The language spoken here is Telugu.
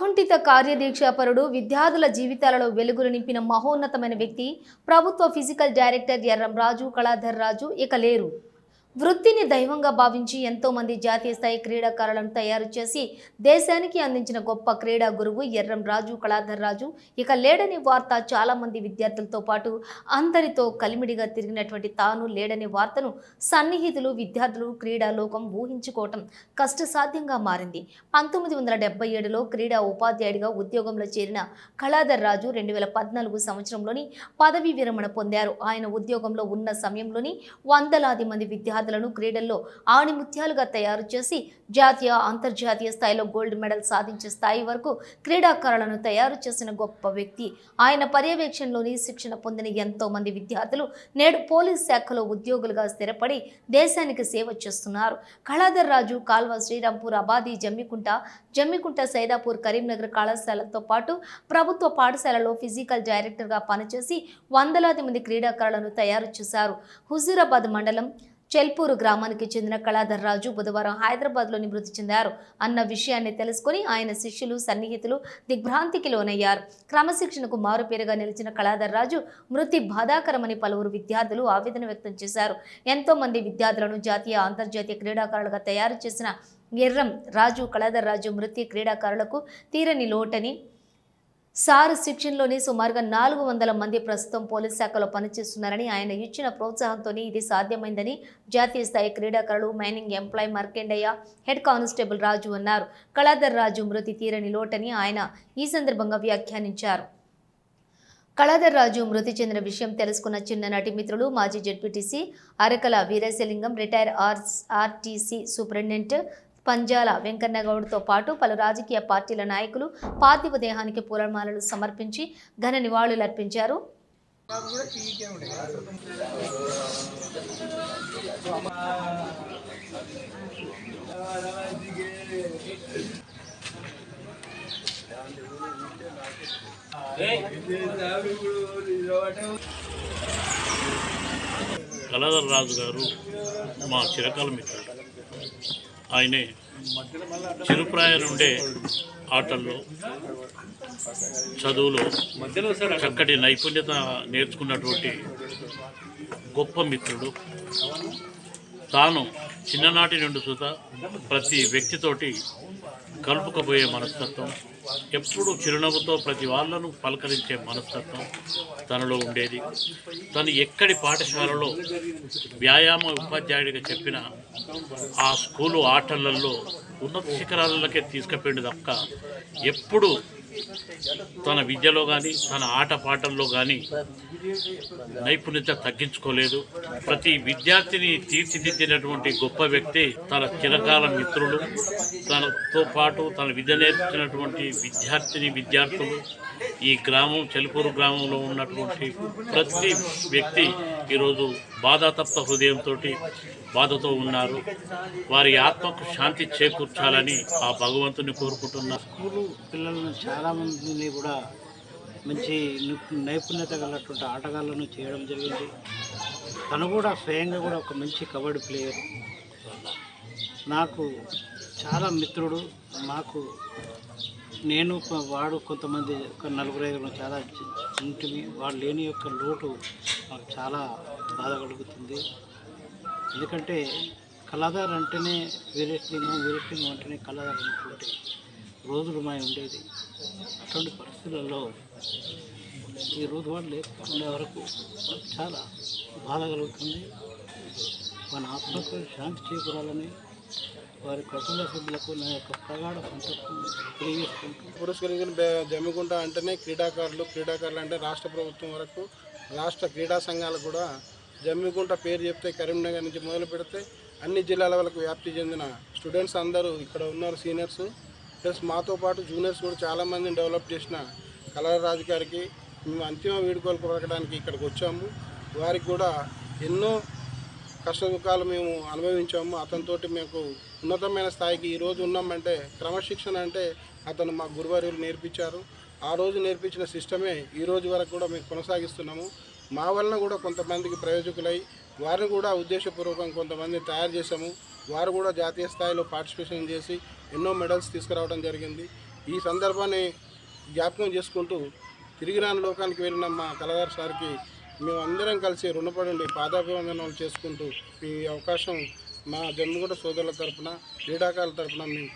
అకుంఠిత కార్యదీక్షాపరుడు విద్యార్థుల జీవితాలలో వెలుగులు నింపిన మహోన్నతమైన వ్యక్తి ప్రభుత్వ ఫిజికల్ డైరెక్టర్ ఎర్రం రాజు కళాధర్ రాజు ఇక లేరు. వృత్తిని దైవంగా భావించి ఎంతోమంది జాతీయ స్థాయి క్రీడాకారులను తయారు చేసి దేశానికి అందించిన గొప్ప క్రీడా గురువు ఎర్రం రాజు కళాధర్ రాజు. ఇక లేడని వార్త చాలామంది విద్యార్థులతో పాటు అందరితో కలిమిడిగా తిరిగినటువంటి తాను లేడని వార్తను సన్నిహితులు విద్యార్థులు క్రీడా లోకం ఊహించుకోవటం కష్టసాధ్యంగా మారింది. పంతొమ్మిది వందల డెబ్బై ఏడులో క్రీడా ఉపాధ్యాయుడిగా ఉద్యోగంలో చేరిన కళాధర్ రాజు రెండు వేల పద్నాలుగు సంవత్సరంలోని పదవీ విరమణ పొందారు. ఆయన ఉద్యోగంలో ఉన్న సమయంలోని వందలాది మంది విద్యార్థులు విద్యార్థులను క్రీడల్లో ఆణిముత్యాలుగా తయారు చేసి జాతీయ అంతర్జాతీయ స్థాయిలో గోల్డ్ మెడల్ సాధించే స్థాయి వరకు క్రీడాకారులను తయారు చేసిన గొప్ప వ్యక్తి. ఆయన పర్యవేక్షణలోని శిక్షణ పొందిన ఎంతో మంది విద్యార్థులు నేడు పోలీస్ శాఖలో ఉద్యోగులుగా స్థిరపడి దేశానికి సేవ చేస్తున్నారు. కళాధర్ రాజు కాల్వ శ్రీరాంపూర్ అబాది జమ్మికుంట జమ్మికుంట సైదాపూర్ కరీంనగర్ కళాశాలతో పాటు ప్రభుత్వ పాఠశాలలో ఫిజికల్ డైరెక్టర్గా పనిచేసి వందలాది మంది క్రీడాకారులను తయారు చేశారు. హుజూరాబాద్ మండలం చెల్పూరు గ్రామానికి చెందిన కళాధర్ రాజు బుధవారం హైదరాబాద్లోని మృతి చెందారు అన్న విషయాన్ని తెలుసుకుని ఆయన శిష్యులు సన్నిహితులు దిగ్భ్రాంతికి లోనయ్యారు. క్రమశిక్షణకు మారుపేరుగా నిలిచిన కళాధర్ రాజు మృతి బాధాకరమని పలువురు విద్యార్థులు ఆవేదన వ్యక్తం చేశారు. ఎంతో మంది విద్యార్థులను జాతీయ అంతర్జాతీయ క్రీడాకారులుగా తయారు చేసిన ఎర్రం రాజు కళాధర్ రాజు మృతి క్రీడాకారులకు తీరని లోటని సార్ శిక్షణలోని సుమారుగా నాలుగు వందల మంది ప్రస్తుతం పోలీస్ శాఖలో పనిచేస్తున్నారని ఆయన ఇచ్చిన ప్రోత్సాహంతోనే ఇది సాధ్యమైందని జాతీయ స్థాయి క్రీడాకారులు mining employee Markandaiah head constable Raju అన్నారు. కళాధర్ రాజు మృతి తీరని లోటని ఆయన ఈ సందర్భంగా వ్యాఖ్యానించారు. కళాధర్ రాజు మృతి చెందిన విషయం తెలుసుకున్న చిన్ననాటి మిత్రులు మాజీ ZPTC Arakala Veeresalingam retire R RTC superintendent Panjala వెంకన్నగౌడ్తో పాటు పలు రాజకీయ పార్టీల నాయకులు పార్థివ దేహానికి పూలమాలలు సమర్పించి ఘన నివాళులర్పించారు కళాధర్ రాజు గారు మా చిరకాల మిత్రుడు ఆయనే చిరుప్రాయ నుండే ఆటల్లో చదువులో చక్కటి నైపుణ్యత నేర్చుకున్నటువంటి గొప్ప మిత్రుడు. తాను చిన్ననాటి నుండి సుత ప్రతి వ్యక్తితోటి కలుపుకపోయే మనస్తత్వం ఎప్పుడు చిరునవ్వుతో ప్రతి వాళ్ళను పలకరించే మనస్తత్వం తనలో ఉండేది. తను ఎక్కడి పాఠశాలలో వ్యాయామ ఉపాధ్యాయుడిగా చెప్పిన ఆ స్కూలు ఆటలలో ఉన్నత శిఖరాలకే తీసుకుపోయింది తప్ప ఎప్పుడు తన విద్యలో కానీ తన ఆట పాటల్లో కానీ నైపుణ్యత తగ్గించుకోలేదు. ప్రతి విద్యార్థిని తీర్చిదిద్దినటువంటి గొప్ప వ్యక్తి తన చిరకాల మిత్రులు తనతో పాటు తన విద్య నేర్చినటువంటి విద్యార్థిని విద్యార్థులు ఈ గ్రామం చెలిపూరు గ్రామంలో ఉన్నటువంటి ప్రతి వ్యక్తి ఈరోజు బాధాతప్త హృదయంతో బాధతో ఉన్నారు. వారి ఆత్మకు శాంతి చేకూర్చాలని ఆ భగవంతుని కోరుకుంటున్నారు స్కూలు పిల్లలను చాలామందిని కూడా మంచి నైపుణ్యత గలటువంటి ఆటగాళ్ళను చేయడం జరిగింది. తను కూడా స్వయంగా కూడా ఒక మంచి కబడ్డీ ప్లేయర్. నాకు చాలా మిత్రుడు. నాకు నేను వాడు కొంతమంది ఒక నలుగురు ఐదుగురు చాలా ఇంటిని వాడు లేని యొక్క లోటు నాకు చాలా బాధ కలుగుతుంది. ఎందుకంటే కళాదారు అంటేనే వీరేశలింగం వీరేశలింగం అంటేనే కళాదారు అనుకుంటే రోజులు మాయ ఉండేది. అటువంటి పరిస్థితులలో ఈ రోజు వాడు లేకుండే వరకు చాలా బాధ కలుగుతుంది. మన ఆత్మకు శాంతి చేకూరాలని వారి కుటుంబ సభ్యులకు నా యొక్క ప్రగాఢ సంతృప్తి తెలియజేసుకుంటూ పురస్కరించిన బె- జమ్మికుంట అంటేనే క్రీడాకారులు క్రీడాకారులు అంటే రాష్ట్ర ప్రభుత్వం వరకు రాష్ట్ర క్రీడా సంఘాలు కూడా జమ్మికుంట పేరు చెప్తే కరీంనగర్ నుంచి మొదలు పెడితే అన్ని జిల్లాల వరకు వ్యాప్తి చెందిన స్టూడెంట్స్ అందరూ ఇక్కడ ఉన్నారు సీనియర్స్. ప్లస్ మాతో పాటు జూనియర్స్ కూడా చాలామందిని డెవలప్ చేసిన కళారాజు గారికి మేము అంతిమ వీడుకోలు కొరకడానికి ఇక్కడికి వచ్చాము. వారికి కూడా ఎన్నో కష్టసుఖాలు మేము అనుభవించాము. అతనితోటి మాకు ఉన్నతమైన స్థాయికి ఈ రోజు ఉన్నామంటే క్రమశిక్షణ అంటే అతను మా గురువార్యులు నేర్పించారు. ఆ రోజు నేర్పించిన సిస్టమే ఈ రోజు వరకు కూడా మేము కొనసాగిస్తున్నాము. మా వలన కూడా కొంతమందికి ప్రయోజకులై వారిని కూడా ఉద్దేశపూర్వకం కొంతమందిని తయారు చేశాము. వారు కూడా జాతీయ స్థాయిలో పార్టిసిపేషన్ చేసి ఎన్నో మెడల్స్ తీసుకురావడం జరిగింది. ఈ సందర్భాన్ని జ్ఞాపకం చేసుకుంటూ తిరిగి రాని లోకానికి వెళ్ళిన మా కలగారు సార్కి మేము అందరం కలిసి రుణపడి పాదాభివందనాలు చేసుకుంటూ ఈ అవకాశం మా జమ్మిగూడ సోదరుల తరపున క్రీడాకారుల తరపున మేము